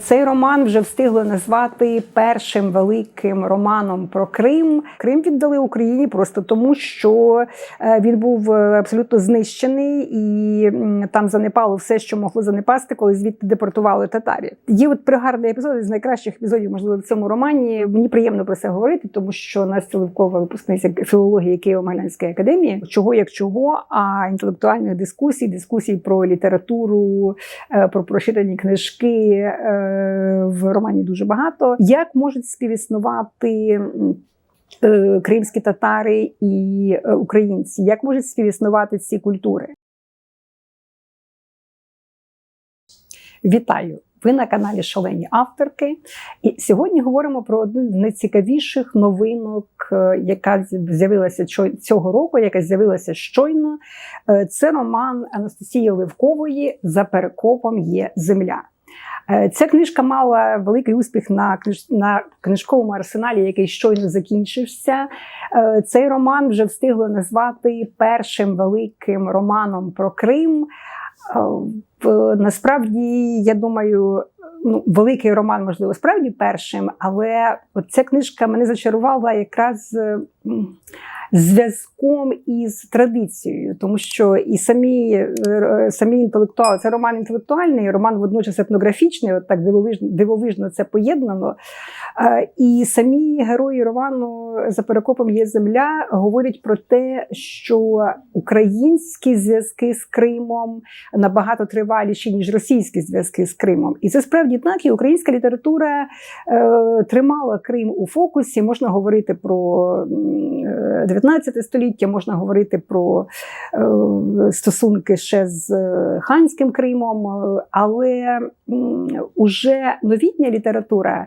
Цей роман вже встигли назвати першим великим романом про Крим. Крим віддали Україні просто тому, що е, він був е, абсолютно знищений, і там занепало все, що могло занепасти, коли звідти депортували татарів. Є от пригарний епізод з найкращих епізодів, можливо, в цьому романі. Мені приємно про це говорити, тому що Настя Левкова, випускниця філології Києво-Могилянської академії, чого як чого, а інтелектуальних дискусій, дискусій про літературу, е, про прочитані книжки в романі дуже багато. Як можуть співіснувати е, кримські татари і е, українці? Як можуть співіснувати ці культури? Вітаю! Ви на каналі Шалені авторки. І сьогодні говоримо про одну з найцікавіших новинок, е, яка з'явилася цього року, яка з'явилася щойно. Це роман Анастасії Левкової За перекопом є земля. Е, Ця книжка мала великий успіх на на книжковому арсеналі, який щойно закінчився. Е, Цей роман вже встигли назвати першим великим романом про Крим. Е, Насправді, я думаю, ну, великий роман, можливо, справді першим, але ця книжка мене зачарувала якраз зв'язком із традицією, тому що і самі, е, самі інтелектуали, це роман інтелектуальний, роман водночас етнографічний, от так дивовижно, дивовижно це поєднано. Е, І самі герої роману за перекопом є земля говорять про те, що українські зв'язки з Кримом набагато триваліші, ніж російські зв'язки з Кримом. І це справді так. І українська література е, тримала Крим у фокусі. Можна говорити про е, 19 століття, можна говорити про е, стосунки ще з е, ханським Кримом, е, але уже новітня література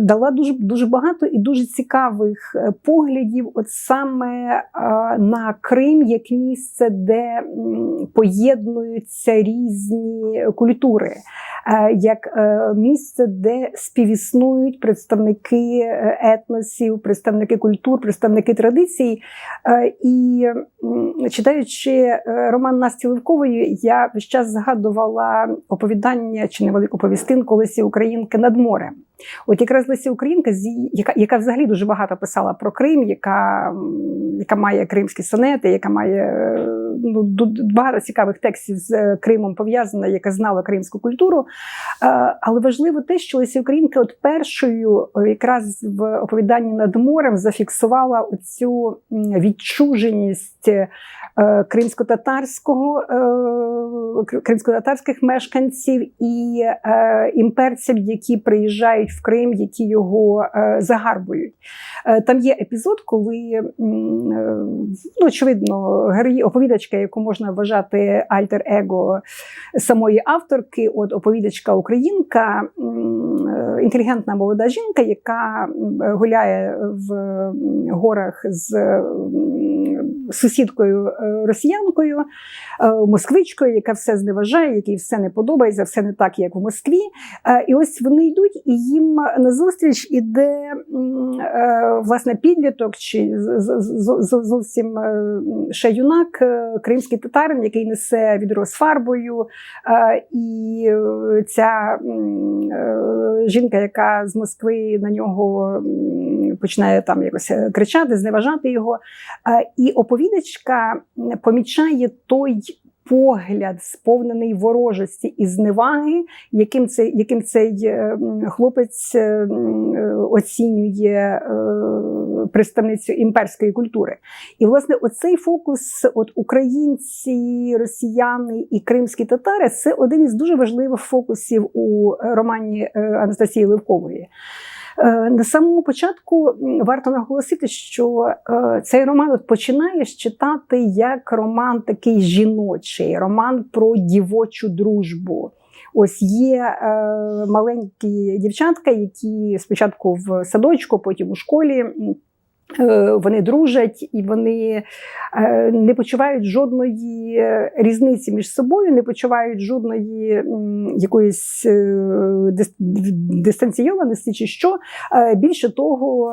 дала дуже дуже багато і дуже цікавих поглядів, от саме на Крим як місце, де поєднуються різні культури, як е, місце, де співіснують представники е, етносів, представники культур, представники традицій. Е, І читаючи е, роман Насті Левкової, я весь час згадувала оповідання чи невелику повістинку Лесі Українки над морем. От якраз Леся Українка, яка, яка взагалі дуже багато писала про Крим, яка, яка має кримські сонети, яка має е, ну, багато цікавих текстів з е, Кримом пов'язана, яка знала кримську культуру. Е, Але важливо те, що Леся Українка от першою якраз в оповіданні над морем зафіксувала оцю м, відчуженість кримсько-татарського, кр- кримсько-татарських мешканців і імперців, які приїжджають в Крим, які його е, загарбують. Е, Там є епізод, коли е, ну, очевидно герої оповідачка, яку можна вважати альтер-его самої авторки, от оповідачка українка, інтелігентна молода жінка, яка гуляє в горах з сусідкою росіянкою, москвичкою, яка все зневажає, якій все не подобається, все не так, як в Москві. І ось вони йдуть, і їм назустріч іде е, власне підліток, чи зовсім е, ще юнак, е, кримський татарин, який несе відро з фарбою. І ця жінка, яка з Москви на нього починає там якось кричати, зневажати його. І оповідачка помічає той. Погляд, сповнений ворожості і зневаги, яким цей, яким цей е, хлопець е, е, оцінює представницю імперської культури. І, власне, оцей фокус, от українці, росіяни і кримські татари, це один із дуже важливих фокусів у романі Анастасії Левкової. Е, На самому початку варто наголосити, що е, цей роман починаєш читати як роман такий жіночий, роман про дівочу дружбу. Ось є е, маленькі дівчатка, які спочатку в садочку, потім у школі. Е, вони дружать і вони е, не почувають жодної різниці між собою, не почувають жодної якоїсь е, дистанційованості чи що. Більше того,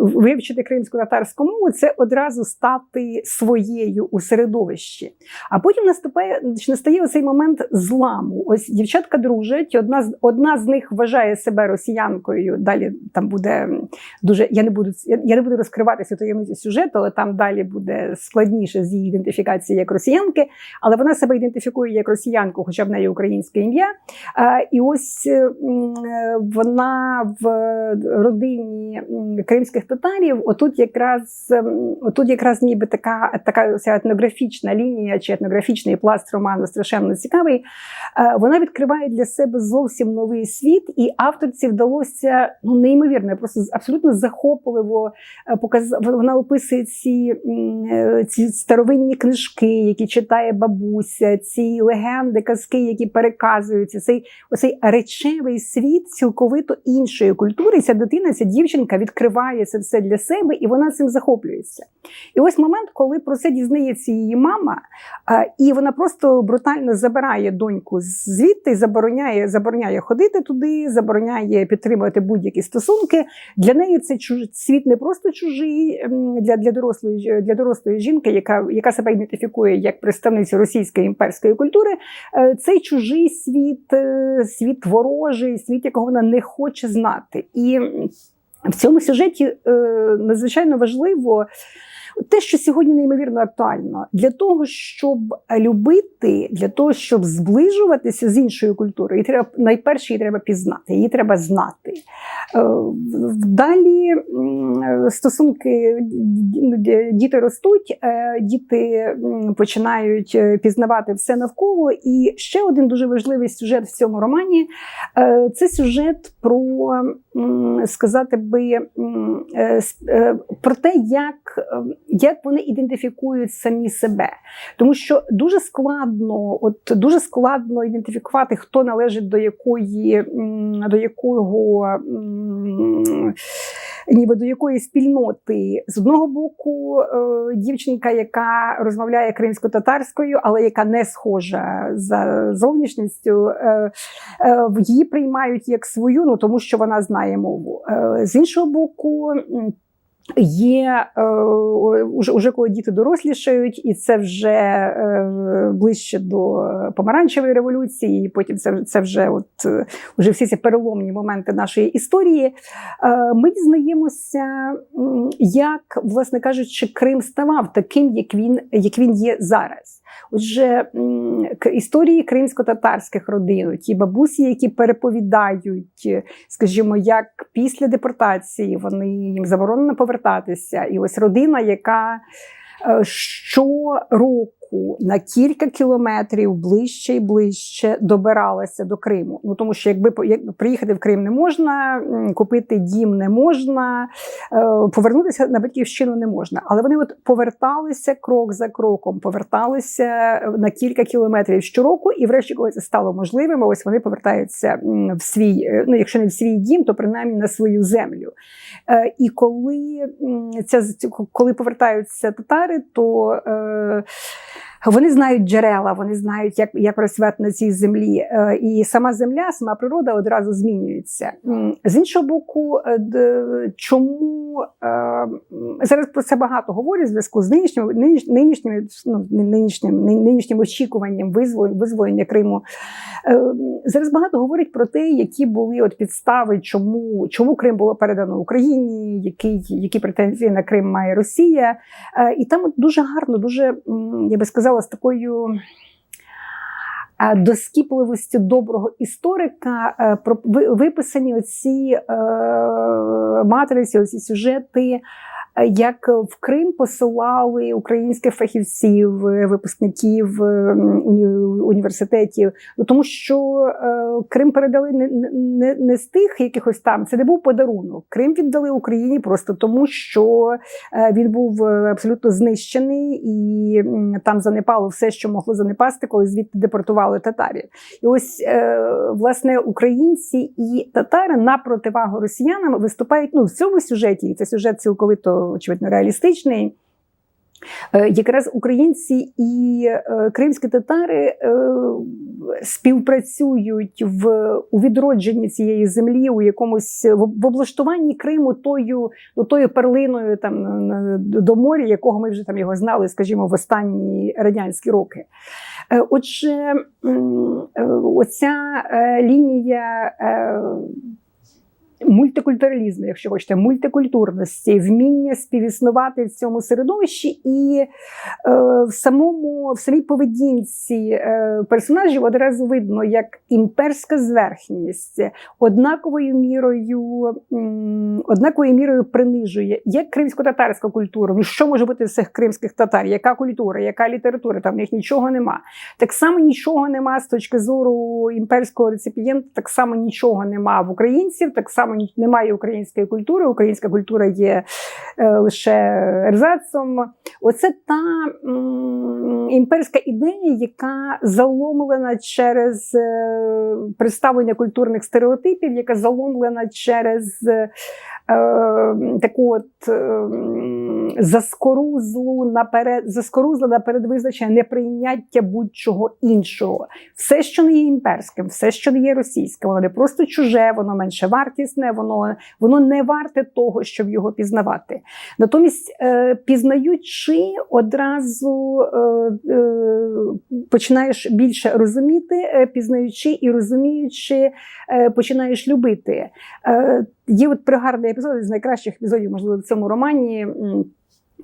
вивчити кримську татарську мову це одразу стати своєю у середовищі. А потім наступає настає оцей момент зламу. Ось дівчатка дружать, одна одна з них вважає себе росіянкою. Далі там буде буде дуже. Я не буду я не буду розкривати цю сюжету, але там далі буде складніше з її ідентифікації як росіянки. Але вона себе ідентифікує як росіянку, хоча в неї українське ім'я. І ось е, вона в родині кримських татарів. Отут якраз отут якраз ніби така така етнографічна лінія чи етнографічний пласт роману страшенно цікавий. Вона відкриває для себе зовсім новий світ, і авторці вдалося ну неймовірно просто абсолютно захопливо е, показ... Вона описує ці е, ці старовинні книжки, які читає бабуся, ці легенди, казки, які переказуються. Цей оцей речевий світ цілковито іншої культури. Ця дитина, ця дівчинка відкриває це все для себе, і вона цим захоплюється. І ось момент, коли про це дізнається її мама, е, і вона просто брутально забирає доньку звідти, забороняє, забороняє ходити туди, забороняє підтримувати будь-які стосунки. Для неї це чуж... світ не просто чужий ем, для для, дорослої для дорослої жінки, яка яка себе ідентифікує як представницю російської імперської культури. Е, цей чужий світ, е, світ ворожий, світ, якого вона не хоче знати. І в цьому сюжеті е, надзвичайно важливо. Те, що сьогодні неймовірно актуально, для того, щоб любити, для того, щоб зближуватися з іншою культурою, її треба найперше її треба пізнати, її треба знати. Е, далі стосунки ну, діти ростуть, е, діти починають е, пізнавати все навколо. І ще один дуже важливий сюжет в цьому романі це сюжет про сказати би про те, як як вони ідентифікують самі себе. Тому що дуже складно, от дуже складно ідентифікувати, хто належить до якої до якого ніби до якої спільноти з одного боку е, дівчинка, яка розмовляє кримсько-татарською, але яка не схожа за зовнішністю, е, е, її приймають як свою, ну тому що вона знає мову. З іншого боку. Є е, уже, уже коли діти дорослішають, і це вже е, ближче до помаранчевої революції. і Потім це це вже от уже всі ці переломні моменти нашої історії. Е, ми дізнаємося, як, власне кажучи, Крим ставав таким, як він, як він є зараз. Отже, історії кримсько-татарських родин, ті бабусі, які переповідають, скажімо, як після депортації вони їм заборонено повертатися, і ось родина, яка е, щороку року на кілька кілометрів ближче і ближче добиралася до Криму. Ну тому що якби як, приїхати в Крим не можна, купити дім не можна, е, повернутися на батьківщину не можна. Але вони от поверталися крок за кроком, поверталися на кілька кілометрів щороку, і, врешті, коли це стало можливим, ось вони повертаються в свій, е, ну якщо не в свій дім, то принаймні на свою землю. Е, і коли ця коли повертаються татари, то вони знають джерела, вони знають, як як працювати на цій землі. Е, і сама земля, сама природа одразу змінюється. З іншого боку, е, чому е, зараз про це багато говорять в зв'язку з нинішнім нинішнім, ну, нинішнім, нинішнім очікуванням визволення Криму. Зараз багато говорять про те, які були от підстави, чому чому Крим було передано Україні, які які претензії на Крим має Росія. І там дуже гарно, дуже я би сказала сказала, з такою доскіпливості доброго історика е, виписані оці е, матриці, оці сюжети е, як в Крим посилали українських фахівців, е, випускників е, університетів, Ну, тому що е, Крим передали не, не, не з тих якихось там, це не був подарунок. Крим віддали Україні просто тому, що е, він був е, абсолютно знищений, і там занепало все, що могло занепасти, коли звідти депортували татарів. І ось е, власне українці і татари на противагу росіянам виступають ну в цьому сюжеті. І це сюжет цілковито очевидно реалістичний. Е, Якраз українці і е, кримські татари е, співпрацюють в у відродженні цієї землі, у якомусь в, облаштуванні Криму тою, ну, тою перлиною там до моря, якого ми вже там його знали, скажімо, в останні радянські роки. Отже, оця лінія. Мультикультуралізму, якщо хочете, мультикультурності, вміння співіснувати в цьому середовищі, і е, в самому в самій поведінці е, персонажів одразу видно, як імперська зверхність однаковою мірою, м, однаковою мірою принижує як кримсько-татарська культура. Ну що може бути з цих кримських татар? Яка культура, яка література? Там в них нічого нема. Так само нічого нема з точки зору імперського реципієнта, так само нічого нема в українців, так само ні- немає української культури. Українська культура є е, лише ерзацом. Оце та імперська ідея, яка заломлена через е, представлення культурних стереотипів, яка заломлена через таку от е, м, заскорузлу наперед, заскорузле наперед визначення неприйняття будь-чого іншого. Все, що не є імперським, все, що не є російським, воно не просто чуже, воно менше вартісне, воно, воно не варте того, щоб його пізнавати. Натомість, е, пізнаючи, одразу е, е, починаєш більше розуміти, пізнаючи і розуміючи, починаєш любити. Є от пригарний епізод із найкращих епізодів, можливо, в цьому романі.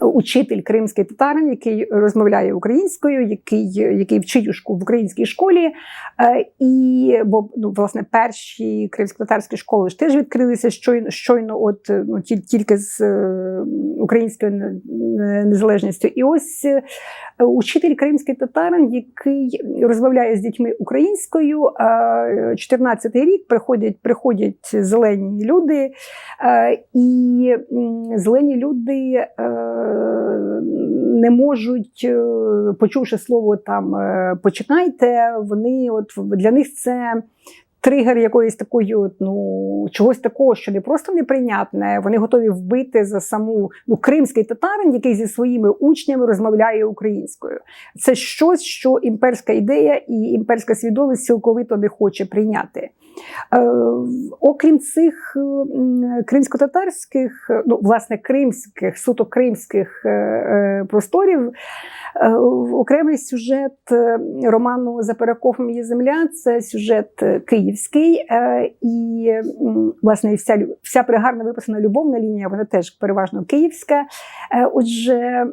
Учитель кримський татарин, який розмовляє українською, який, який вчить в українській школі. Е, і бо ну, власне перші кримсько-татарські школи ж теж відкрилися щойно, щойно от ну, тільки з е, українською не- не- незалежністю. І ось е, учитель кримський татарин, який розмовляє з дітьми українською. е, 14-й рік приходять, приходять зелені люди, і зелені люди. Е, Не можуть, е, почувши слово там починайте, почекайте, вони от для них це тригер якоїсь такої, ну чогось такого, що не просто неприйнятне. Вони готові вбити за саму ну кримський татарин, який зі своїми учнями розмовляє українською. Це щось, що імперська ідея і імперська свідомість цілковито не хоче прийняти. Е, окрім цих м, кримсько-татарських, ну власне кримських, суто кримських е, е, просторів, е, окремий сюжет е, роману За перекопом є земля це сюжет е, київський, е, і власне вся, вся пригарно виписана любовна лінія, вона теж переважно київська. Е, Отже,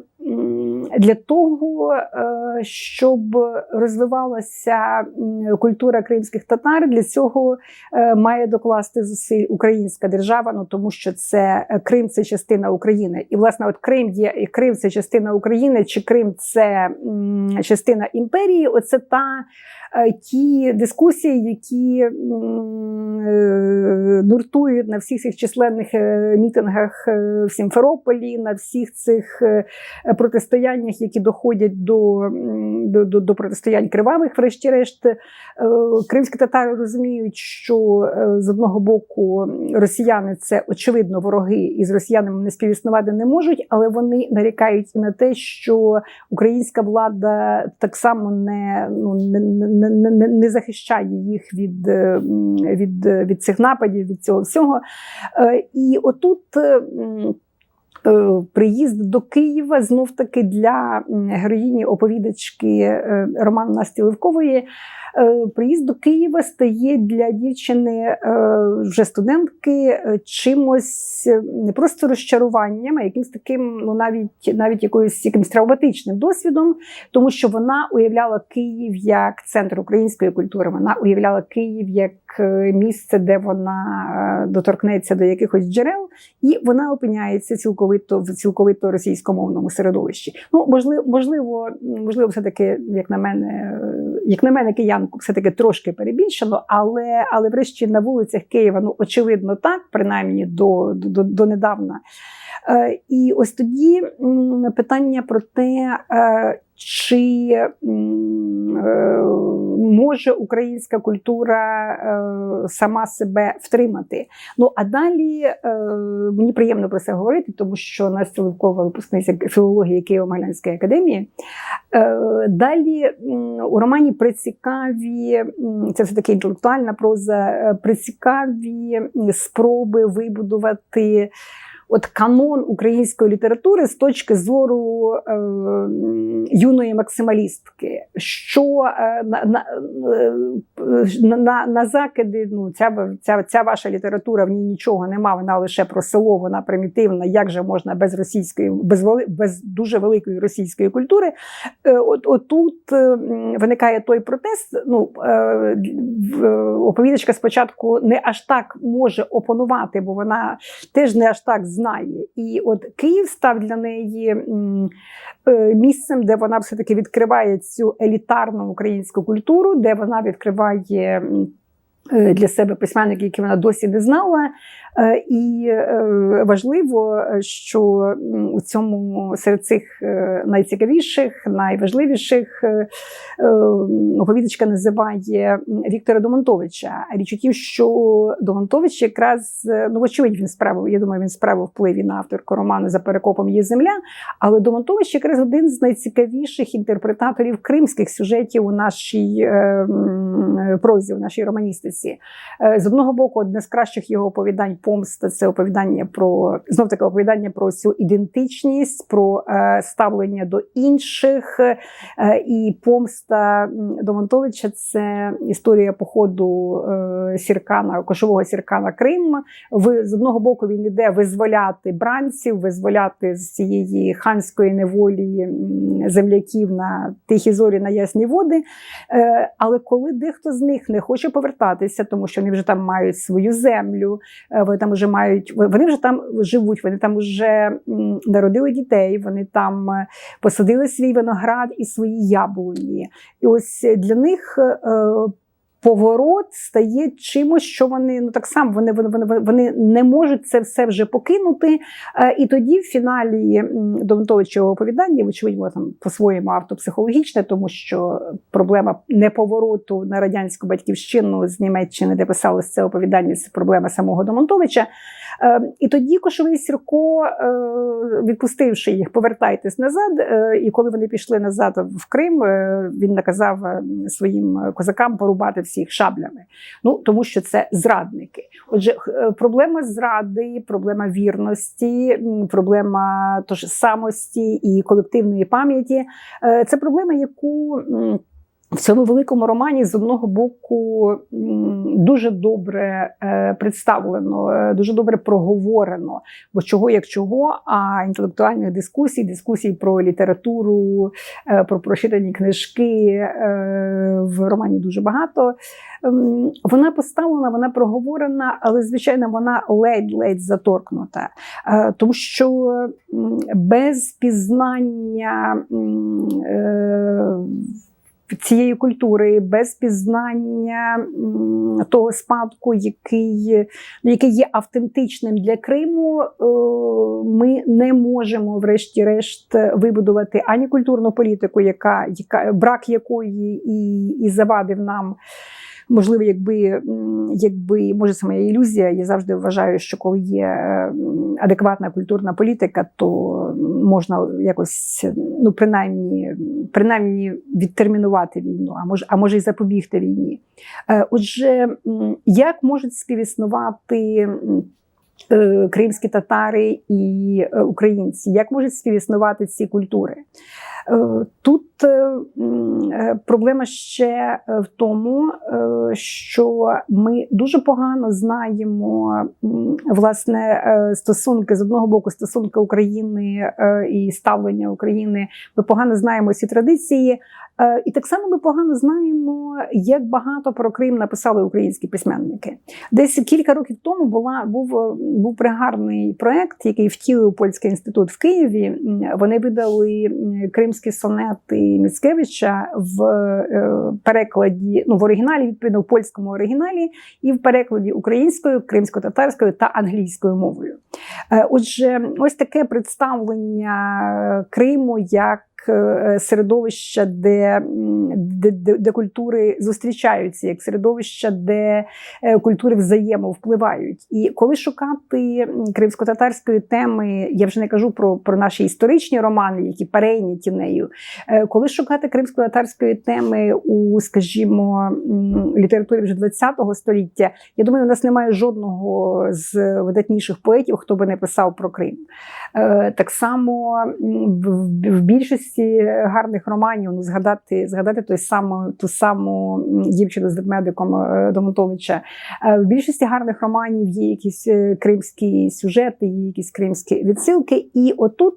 для того, е, щоб розвивалася культура кримських татар, для цього має докласти зусиль українська держава, ну тому що це Крим це частина України. І власне, от Крим є Крим це частина України, чи Крим це частина імперії. Оце та ті дискусії, які е, нуртують на всіх цих численних е, мітингах е, в Сімферополі, на всіх цих е, протистояннях, які доходять до, до, до, протистоянь кривавих, врешті-решт. Е, Кримські татари розуміють, що е, з одного боку росіяни це очевидно вороги, і з росіянами не співіснувати не можуть, але вони нарікають і на те, що українська влада так само не, ну, не, не, не, захищає їх від, е, від, е, від цих нападів, від цього всього. Е, І отут. Приїзд до Києва знов таки для героїні оповідачки Роману Насті Левкової приїзд до Києва стає для дівчини вже студентки чимось не просто розчаруванням, а якимось таким, ну навіть навіть якоюсь якимось травматичним досвідом, тому що вона уявляла Київ як центр української культури. Вона уявляла Київ як місце, де вона доторкнеться до якихось джерел, і вона опиняється цілковито в цілковито російськомовному середовищі. Ну можливо, можливо, можливо, все таки, як на мене, як на мене, киянку все таки трошки перебільшено, але але врешті на вулицях Києва ну очевидно так, принаймні до, до, до недавна. Е, і ось тоді питання про те, е, чи е, може українська культура сама себе втримати. Ну а далі мені приємно про це говорити, тому що Настя Левкова, випускниця філології Києво-Могилянської академії. Далі у романі прицікаві, це все таки інтелектуальна проза, прицікаві спроби вибудувати от канон української літератури з точки зору е, юної максималістки, що е, на на, е, на, на закиди ну, ця, ця, ця ваша література в ній нічого нема, вона лише про село, вона примітивна. Як же можна без російської, без без дуже великої російської культури? Е, от Отут е, виникає той протест. Ну, е, Оповідачка спочатку не аж так може опонувати, бо вона теж не аж так знає. І от Київ став для неї е, місцем, де вона все-таки відкриває цю елітарну українську культуру, де вона відкриває. Е, для себе письменники, які вона досі не знала, Е, і е, важливо, що у цьому серед цих найцікавіших, найважливіших оповідачка називає Віктора Домонтовича. Річ у тім, що Домонтович якраз ну очевидь він справив. Я думаю, він справив впливі на авторку роману за перекопом є земля. Але Домонтович якраз один з найцікавіших інтерпретаторів кримських сюжетів у нашій прозі, у нашій романістиці. З одного боку, одне з кращих його оповідань помста це оповідання про знов таки оповідання про цю ідентичність, про е, ставлення до інших. Е, і помста Домонтовича це історія походу е, сіркана, кошового сіркана Крим. З одного боку він іде визволяти бранців, визволяти з цієї ханської неволі земляків на тихі зорі на ясні води. Але коли дехто з них не хоче повертатися, тому що вони вже там мають свою землю, е, вони там вже мають, вони вже там живуть, вони там вже народили дітей, вони там е, посадили свій виноград і свої яблуні. І ось для них поворот стає чимось, що вони ну так само вони вони, вони, не можуть це все вже покинути. Е, і тоді, в фіналі Донтовичого оповідання, вочевидь, там по-своєму автопсихологічне, тому що проблема неповороту на радянську батьківщину з Німеччини, де писалось це оповідання, це проблема самого Домонтовича. Е, і тоді Кошовий Сірко, е, відпустивши їх, повертайтесь назад. І коли вони пішли назад в Крим, він наказав своїм козакам порубати всі всіх шаблями. Ну тому що це зрадники. Отже, е, проблема зради, проблема вірності, проблема тож самості і колективної пам'яті е, це проблема, яку в цьому великому романі з одного боку дуже добре е, представлено, е, дуже добре проговорено. Бо чого як чого, а інтелектуальних дискусій, дискусій про літературу, е, про прочитані книжки в романі дуже багато. Ем, вона поставлена, вона проговорена, але звичайно вона ледь-ледь заторкнута, тому що без пізнання цієї культури, без пізнання того спадку, який який є автентичним для Криму, е, ми не можемо, врешті-решт, вибудувати ані культурну політику, яка, яка брак якої і, і завадив нам. Можливо, якби якби може це моя ілюзія, я завжди вважаю, що коли є адекватна культурна політика, то можна якось ну принаймні принаймні відтермінувати війну, а може, а може й запобігти війні. Е, отже, як можуть співіснувати? Е, кримські татари і е, українці, як можуть співіснувати ці культури? Тут проблема ще в тому, що ми дуже погано знаємо власне стосунки з одного боку, стосунки України і ставлення України. Ми погано знаємо ці традиції. Е, і так само ми погано знаємо, як багато про Крим написали українські письменники. Десь кілька років тому була був був пригарний проект, який втілив польський інститут в Києві. Вони видали кримські сонети Міцкевича в е, перекладі, ну в оригіналі, відповідно в польському оригіналі, і в перекладі українською, кримсько-татарською та англійською мовою. Е, отже, ось таке представлення Криму як Е, середовища, де, де, де, де культури зустрічаються, як середовища, де е, культури взаємовпливають. І коли шукати кримсько-татарської теми, я вже не кажу про, про наші історичні романи, які перейняті нею, е, коли шукати кримсько-татарської теми у, скажімо, літературі вже ХХ століття, я думаю, у нас немає жодного з видатніших поетів, хто би не писав про Крим. Так само в більшості більшості гарних романів ну, згадати згадати той саму, ту саму дівчину з ведмедиком е, Домонтовича. Е, в більшості гарних романів є якісь е, кримські сюжети, є якісь кримські відсилки. І отут,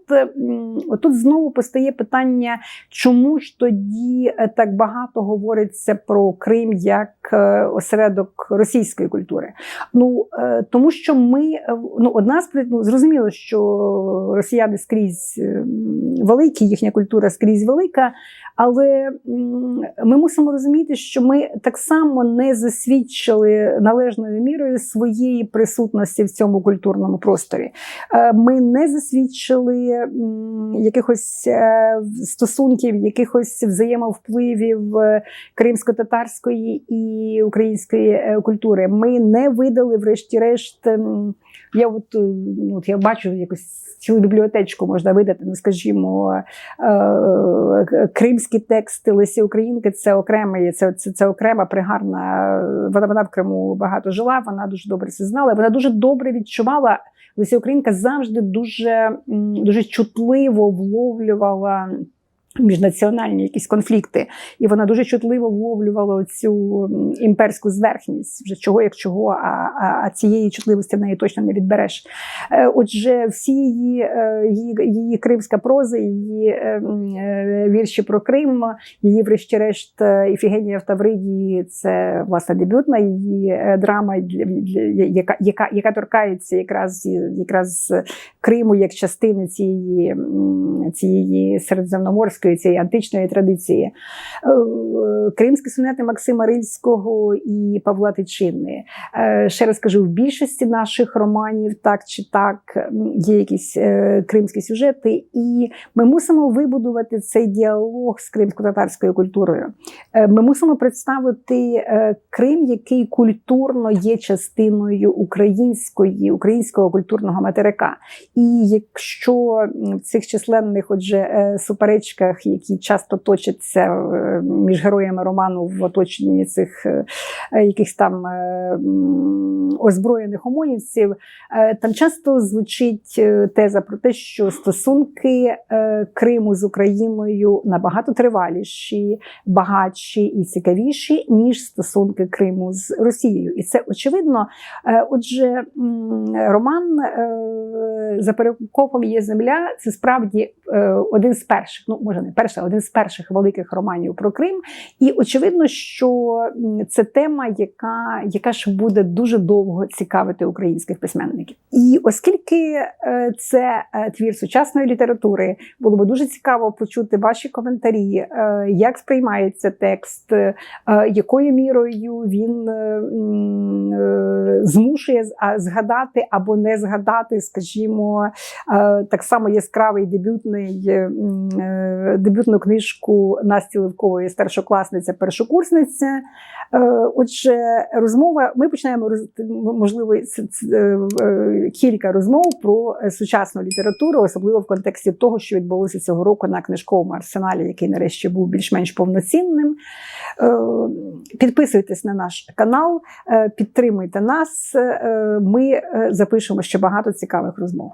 отут знову постає питання, чому ж тоді так багато говориться про Крим як осередок російської культури? Ну тому що ми ну одна з ну, зрозуміло, що росіяни скрізь великі, їхня культура скрізь велика, але ми мусимо розуміти, що ми так само не засвідчили належною мірою своєї присутності в цьому культурному просторі. Е, ми не засвідчили якихось е, стосунків, якихось взаємовпливів е, кримсько-татарської і української культури. Ми не видали, врешті-решт. Я от, ну, от я бачу якось цілу бібліотечку можна видати, ну скажімо, е, кримські тексти Лесі Українки це окремий, це, це, це окрема пригарна. Вона вона в Криму багато жила, вона дуже добре це знала. Вона дуже добре відчувала. Леся Українка завжди дуже, дуже чутливо вловлювала міжнаціональні якісь конфлікти, і вона дуже чутливо вловлювала цю імперську зверхність, вже чого як чого, а а, а цієї чутливості в неї точно не відбереш. Е, отже, всі її е, її, її кримська проза, її е, вірші про Крим, її, врешті-решт, Іфігенія в Тавриді це власне дебютна її драма, яка яка, яка торкається якраз якраз Криму як частини цієї цієї середземноморської кримської цієї античної традиції, е, кримські сонети Максима Рильського і Павла Тичини. Е, ще раз кажу, в більшості наших романів так чи так є якісь е, кримські сюжети, і ми мусимо вибудувати цей діалог з кримсько-татарською культурою. Ми мусимо представити Крим, який культурно є частиною української, українського культурного материка. І якщо в цих численних, отже, суперечках суперечках, які часто точаться е, між героями роману в оточенні цих е, якихось там е, озброєних омонівців, там часто звучить теза про те, що стосунки Криму з Україною набагато триваліші, багатші і цікавіші, ніж стосунки Криму з Росією. І це очевидно. Отже, роман за перекопом є земля це справді один з перших, ну може не перший, один з перших великих романів про Крим. І очевидно, що це тема, яка яка ж буде дуже довго цікавити українських письменників. І оскільки е, це е, твір сучасної літератури, було би дуже цікаво почути ваші коментарі, е, як сприймається текст, якою мірою він змушує згадати або не згадати, скажімо, так само яскравий дебютний дебютну книжку Насті Левкової старшокласниця, першокурсниця. Е, отже, розмова. Ми починаємо можливо е, е, кілька розмов про сучасну літературу, особливо в контексті того, що відбулося цього року на книжковому арсеналі, який нарешті був більш-менш повноцінним. Підписуйтесь на наш канал, підтримуйте нас. Ми запишемо ще багато цікавих розмов.